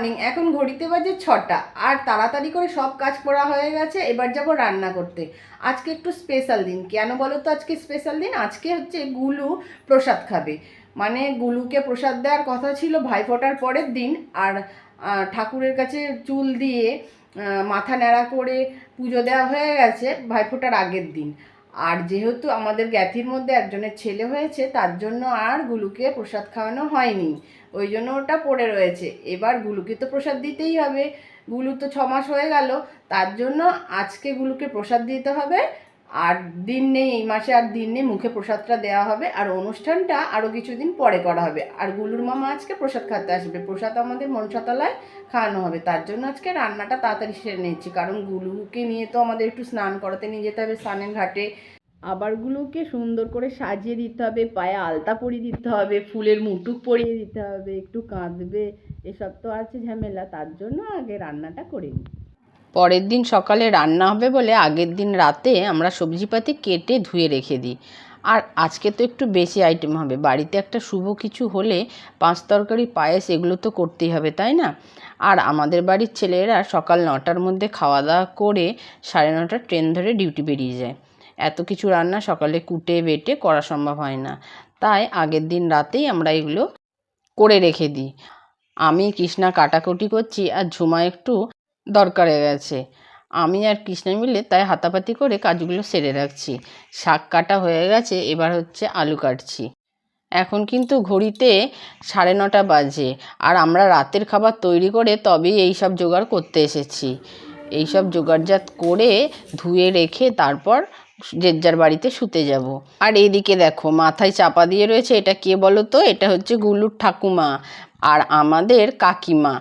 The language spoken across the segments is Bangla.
মর্নিং এখন ঘড়িতে বাজে ছটা। আর তাড়াতাড়ি করে সব কাজ করা হয়ে গেছে, এবার যাব রান্না করতে। আজকে একটু স্পেশাল দিন। কেন বলো তো আজকে স্পেশাল দিন? আজকে হচ্ছে গুলু প্রসাদ খাবে। মানে গুলুকে প্রসাদ দেওয়ার কথা ছিল ভাইফোঁটার পরের দিন। আর ঠাকুরের কাছে চুল দিয়ে মাথা ন্যাড়া করে পুজো দেওয়া হয়ে গেছে ভাইফোঁটার আগের দিন। আর যেহেতু আমাদের জ্ঞাতির মধ্যে একজনের ছেলে হয়েছে, তার জন্য আর গুলুকে প্রসাদ খাওয়ানো হয়নি। ওই জন্য ওটা পড়ে রয়েছে। এবার গুলুকে তো প্রসাদ দিতেই হবে। গুলু তো ছমাস হয়ে গেল। তার জন্য আজকে গুলুকে প্রসাদ দিতে হবে। আর দিন নেই, এই মাসে আর দিন নেই, মুখে প্রসাদটা দেওয়া হবে আর অনুষ্ঠানটা আরও কিছুদিন পরে করা হবে। আর গুলুর মামা আজকে প্রসাদ খেতে আসবে। প্রসাদ আমাদের মনসাতলায় খাওয়ানো হবে। তার জন্য আজকে রান্নাটা তাড়াতাড়ি সেরে নিচ্ছি কারণ গুলুকে নিয়ে তো আমাদের একটু স্নান করাতে নিয়ে যেতে হবে স্নানের ঘাটে। আবারগুলোকে সুন্দর করে সাজিয়ে দিতে হবে, পায়ে আলতা পরিয়ে দিতে হবে, ফুলের মুটুক পরিয়ে দিতে হবে, একটু কাঁদবে, এসব তো আছে ঝামেলা। তার জন্য আগে রান্নাটা করে নিই। পরের দিন সকালে রান্না হবে বলে আগের দিন রাতে আমরা সবজিপাতি কেটে ধুয়ে রেখে দিই। আর আজকে তো একটু বেশি আইটেম হবে। বাড়িতে একটা শুভ কিছু হলে পাঁচ তরকারি পায়েস এগুলো তো করতেই হবে, তাই না? আর আমাদের বাড়ির ছেলেরা সকাল নটার মধ্যে খাওয়া দাওয়া করে সাড়ে নটার ট্রেন ধরে ডিউটি বেরিয়ে যায়। এত কিছু রান্না সকালে কুটে বেটে করা সম্ভব হয় না। তাই আগের দিন রাতেই আমরা এগুলো করে রেখে দিই। আমি কৃষ্ণা কাটাকুটি করছি আর ঝুমা একটু দরকারে গেছে। আমি আর কৃষ্ণা মিলে তাই হাতাপাতি করে কাজগুলো সেরে রাখছি। শাক কাটা হয়ে গেছে, এবার হচ্ছে আলু কাটছি। এখন কিন্তু ঘড়িতে সাড়ে নটা বাজে আর আমরা রাতের খাবার তৈরি করে তবেই এই সব জোগাড় করতে এসেছি। এই সব জোগাড়জাত করে ধুয়ে রেখে তারপর যে যার বাড়িতে শুতে যাব। আর এদিকে দেখো, মাথায় চাপা দিয়ে রয়েছে, এটা কে বলো তো? এটা হচ্ছে গুলুর ঠাকুমা আর আমাদের কাকিমা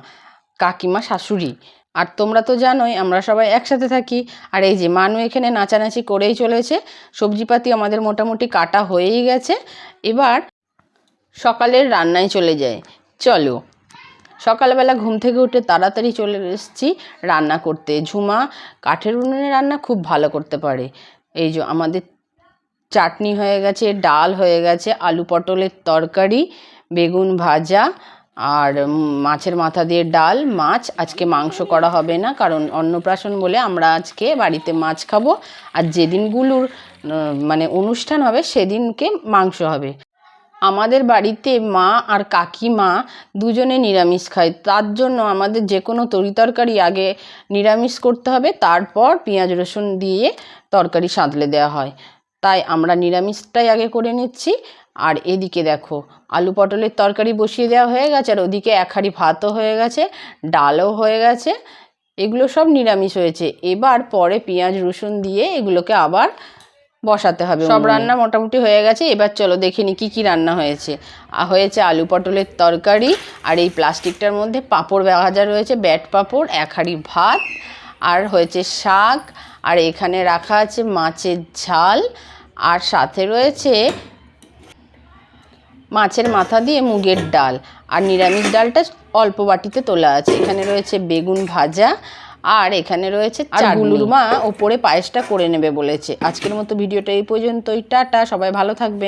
কাকিমা শাশুড়ি। আর তোমরা তো জানোই, আমরা সবাই একসাথে থাকি। আর এই যে মানু এখানে নাচানাচি করেই চলেছে। সবজিপাতি আমাদের মোটামুটি কাটা হয়েই গেছে। এবার সকালের রান্নায় চলে যায় চলো, সকালবেলা ঘুম থেকে উঠে তাড়াতাড়ি চলে এসেছি রান্না করতে। ঝুমা কাঠের উনুনে রান্না খুব ভালো করতে পারে। এই যে আমাদের চাটনি হয়ে গেছে, ডাল হয়ে গেছে, আলু পটলের তরকারি, বেগুন ভাজা আর মাছের মাথা দিয়ে ডাল, মাছ, আজকে মাংস করা হবে না, কারণ অন্নপ্রাশন বলে আমরা আজকে বাড়িতে মাছ খাব। আর যেদিনগুলোর মানে অনুষ্ঠান হবে, সেদিনকে মাংস হবে। আমাদের বাড়িতে মা আর কাকিমা দুজনে নিরামিষ খায়। তার জন্য আমাদের যে কোনো তরিতরকারি আগে নিরামিষ করতে হবে, তারপর পেঁয়াজ রসুন দিয়ে তরকারি সাঁতলে দেওয়া হয়। তাই আমরা নিরামিষটাই আগে করে নিচ্ছি। আর এদিকে দেখো আলু পটলের তরকারি বসিয়ে দেওয়া হয়ে গেছে আর ওদিকে এক হাঁড়ি ভাতও হয়ে গেছে ডালও হয়ে গেছে এগুলো সব নিরামিষ হয়েছে। এবার পরে পেঁয়াজ রসুন দিয়ে এগুলোকে আবার বসাতে হবে সব রান্না মোটামুটি হয়ে গেছে এবার চলো দেখে নি কী কী রান্না হয়েছে। আর হয়েছে আলু পটলের তরকারি আর এই প্লাস্টিকটার মধ্যে পাঁপড় ভাজা রয়েছে ব্যাট পাঁপড় এক হাঁড়ি ভাত আর হয়েছে শাক আর এখানে রাখা আছে মাছের ঝাল আর সাথে রয়েছে মাছের মাথা দিয়ে মুগের ডাল। আর নিরামিষ ডালটা অল্প বাটিতে তোলা আছে। এখানে রয়েছে বেগুন ভাজা আর এখানে রয়েছে চাগুলুর গুলুর মা ওপরে পায়েসটা করে নেবে বলেছে। আজকের মতো ভিডিওটা এই পর্যন্তই। টাটা সবাই ভালো থাকবেন।